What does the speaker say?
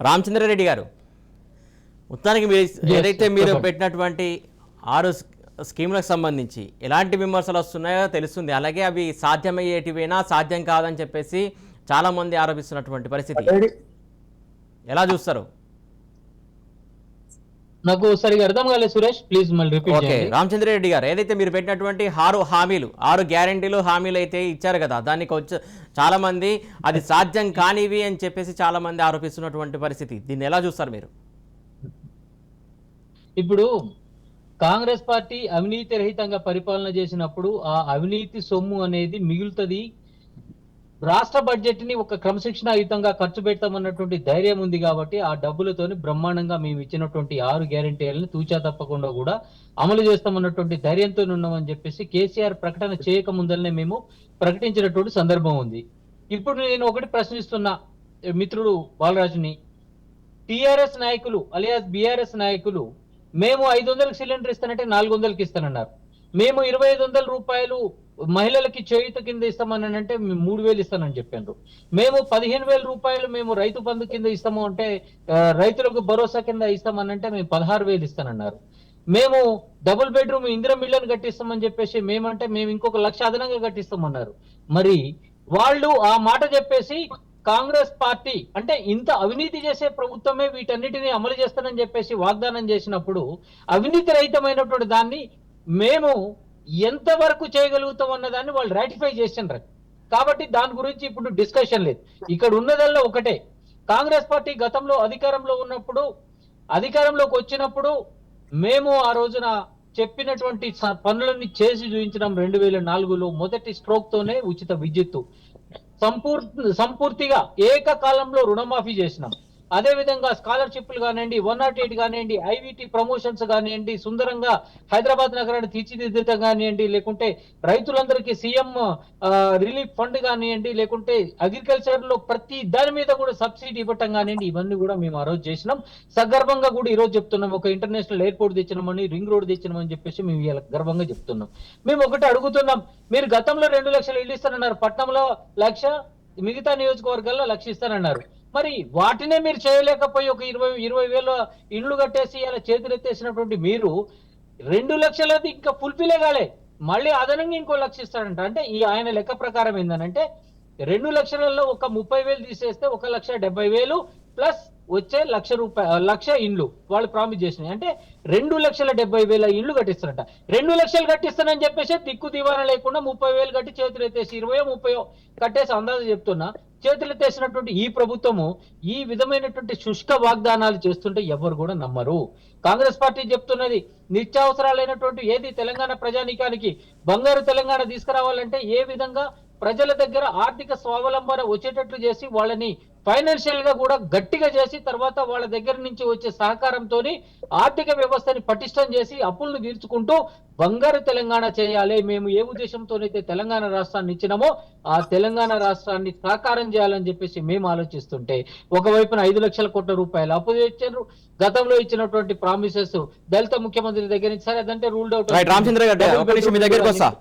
రామచంద్రారెడ్డి గారు మొత్తానికి మీరు ఏదైతే మీరు. పెట్టినటువంటి ఆరు స్కీములకు సంబంధించి ఎలాంటి విమర్శలు వస్తున్నాయో తెలుస్తుంది. అలాగే అవి సాధ్యమయ్యేటివేనా సాధ్యం కాదని చెప్పేసి చాలా మంది ఆరోపిస్తున్నటువంటి పరిస్థితి. ఎలా చూస్తారు? నాకు సరిగా అర్థం కాలేదు సురేష్ ప్లీజ్ మళ్ళీ రిపీట్ ఓకే చేయండి. రామచంద్రారెడ్డి గారు ఏదైతే మీరు పెట్టినటువంటి ఆరు హామీలు ఆరు గ్యారంటీలు హామీలు అయితే ఇచ్చారు కదా దానికి వచ్చి చాలా మంది అది సాధ్యం కానివి అని చెప్పేసి చాలా మంది ఆరోపిస్తున్నటువంటి పరిస్థితి. దీన్ని ఎలా చూస్తారు మీరు? ఇప్పుడు కాంగ్రెస్ పార్టీ అవినీతి రహితంగా పరిపాలన చేసినప్పుడు ఆ అవినీతి సొమ్ము అనేది మిగులుతుంది రాష్ట్ర బడ్జెట్ని ఒక క్రమశిక్షణాయుతంగా ఖర్చు పెడతామన్నటువంటి ధైర్యం ఉంది కాబట్టి ఆ డబ్బులతోని బ్రహ్మాండంగా మేము ఇచ్చినటువంటి ఆరు గ్యారంటీలను తూచా తప్పకుండా కూడా అమలు చేస్తామన్నటువంటి ధైర్యంతో ఉన్నామని చెప్పేసి కేసీఆర్ ప్రకటన చేయక ముందరనే మేము ప్రకటించినటువంటి సందర్భం ఉంది. ఇప్పుడు నేను ఒకటి ప్రశ్నిస్తున్నా మిత్రుడు బాలరాజుని టిఆర్ఎస్ నాయకులు అలియాస్ బిఆర్ఎస్ నాయకులు మేము ఐదు వందలకు సిలిండర్ ఇస్తానంటే నాలుగు వందలకి ఇస్తానన్నారు. మేము ఇరవై ఐదు వందల రూపాయలు మహిళలకి చేయుత కింద ఇస్తామని అంటే మేము మూడు వేలు ఇస్తానని చెప్పారు మేము పదిహేను వేల రూపాయలు మేము రైతు బంధు కింద ఇస్తాము అంటే రైతులకు భరోసా కింద ఇస్తామని అంటే మేము పదహారు వేలు ఇస్తానన్నారు. మేము డబుల్ బెడ్రూమ్ ఇందిరం మిల్లను కట్టిస్తామని చెప్పేసి మేమంటే మేము ఇంకొక లక్ష అదనంగా కట్టిస్తామన్నారు. మరి వాళ్ళు ఆ మాట చెప్పేసి కాంగ్రెస్ పార్టీ అంటే ఇంత అవినీతి చేసే ప్రభుత్వమే వీటన్నిటిని అమలు చేస్తానని చెప్పేసి వాగ్దానం చేసినప్పుడు అవినీతి రహితమైనటువంటి దాన్ని మేము ఎంతవరకు చేయగలుగుతాం అన్నదాన్ని వాళ్ళు రాటిఫై చేసిండ్రు. కాబట్టి దాని గురించి ఇప్పుడు డిస్కషన్ లేదు. ఇక్కడ ఉన్నదల్లా ఒకటే. కాంగ్రెస్ పార్టీ గతంలో అధికారంలో ఉన్నప్పుడు అధికారంలోకి వచ్చినప్పుడు మేము ఆ రోజున చెప్పినటువంటి పనులన్నీ చేసి చూపించడం రెండు వేల నాలుగులో మొదటి స్ట్రోక్ తోనే ఉచిత విద్యుత్తు. సంపూర్తి సంపూర్తిగా ఏకకాలంలో రుణమాఫీ చేసినాం. అదే విధంగా స్కాలర్షిప్లు కానివ్వండి వన్ నాట్ ఎయిట్ కానివ్వండి ఐవిటి ప్రమోషన్స్ కానివ్వండి సుందరంగా హైదరాబాద్ నగరాన్ని తీర్చిదిద్దటం కానివ్వండి లేకుంటే రైతులందరికీ సీఎం రిలీఫ్ ఫండ్ కానివ్వండి లేకుంటే అగ్రికల్చర్లో ప్రతి దాని మీద కూడా సబ్సిడీ ఇవ్వటం కానివ్వండి ఇవన్నీ కూడా మేము ఆ రోజు చేసినాం. సగర్భంగా కూడా ఈ రోజు చెప్తున్నాం ఒక ఇంటర్నేషనల్ ఎయిర్పోర్ట్ తెచ్చినామని రింగ్ రోడ్ తెచ్చినామని చెప్పేసి మేము ఇలా గర్వంగా చెప్తున్నాం. మేము ఒకటి అడుగుతున్నాం మీరు గతంలో రెండు లక్షలు ఇల్లు ఇస్తానన్నారు పట్నంలో లక్ష మిగతా నియోజకవర్గాల్లో లక్ష ఇస్తానన్నారు. మరి వాటినే మీరు చేయలేకపోయి ఒక ఇరవై ఇరవై వేల ఇళ్ళు కట్టేసి అలా చేతులెత్తేసినటువంటి మీరు రెండు లక్షలది ఇంకా ఫుల్ఫిలే కాలే. మళ్ళీ అదనంగా ఇంకో లక్ష ఇస్తాడంట అంటే ఈ ఆయన లెక్క ప్రకారం ఏందనంటే రెండు లక్షలలో ఒక ముప్పై వేలు తీసేస్తే ఒక లక్ష డెబ్బై వేలు ప్లస్ వచ్చే లక్ష రూపాయ లక్ష ఇండ్లు వాళ్ళు ప్రామిస్ చేసినాయి. అంటే రెండు లక్షల డెబ్బై వేల ఇండ్లు కట్టిస్తారంట. రెండు లక్షలు కట్టిస్తానని చెప్పేసి దిక్కు దివాన లేకుండా ముప్పై వేలు కట్టి చేతులు ఎత్తేసి ఇరవయో ముప్పయో కట్టేసి అందాజు చెప్తున్నా చేతులు ఎత్తేసినటువంటి ఈ ప్రభుత్వము ఈ విధమైనటువంటి శుష్క వాగ్దానాలు చేస్తుంటే ఎవరు కూడా నమ్మరు. కాంగ్రెస్ పార్టీ చెప్తున్నది నిత్యావసరాలైనటువంటి ఏది తెలంగాణ ప్రజానీకానికి బంగారు తెలంగాణ తీసుకురావాలంటే ఏ విధంగా ప్రజల దగ్గర ఆర్థిక స్వావలంబన వచ్చేటట్లు చేసి వాళ్ళని ఫైనాన్షియల్గా కూడా గట్టిగా చేసి తర్వాత వాళ్ళ దగ్గర నుంచి వచ్చే సహకారంతో ఆర్థిక వ్యవస్థని పటిష్టం చేసి అప్పులను తీర్చుకుంటూ బంగారు తెలంగాణ చేయాలి మేము ఏ ఉద్దేశంతోనైతే తెలంగాణ రాష్ట్రాన్ని ఇచ్చినామో ఆ తెలంగాణ రాష్ట్రాన్ని సాకారం చేయాలని చెప్పేసి మేము ఆలోచిస్తుంటే ఒకవైపున ఐదు లక్షల కోట్ల రూపాయలు అప్పు తెచ్చారు. గతంలో ఇచ్చినటువంటి ప్రామిసెస్ దళిత ముఖ్యమంత్రి దగ్గర నుంచి సరే అదంటే రూల్డ్ అవుట్ రామచంద్ర గారు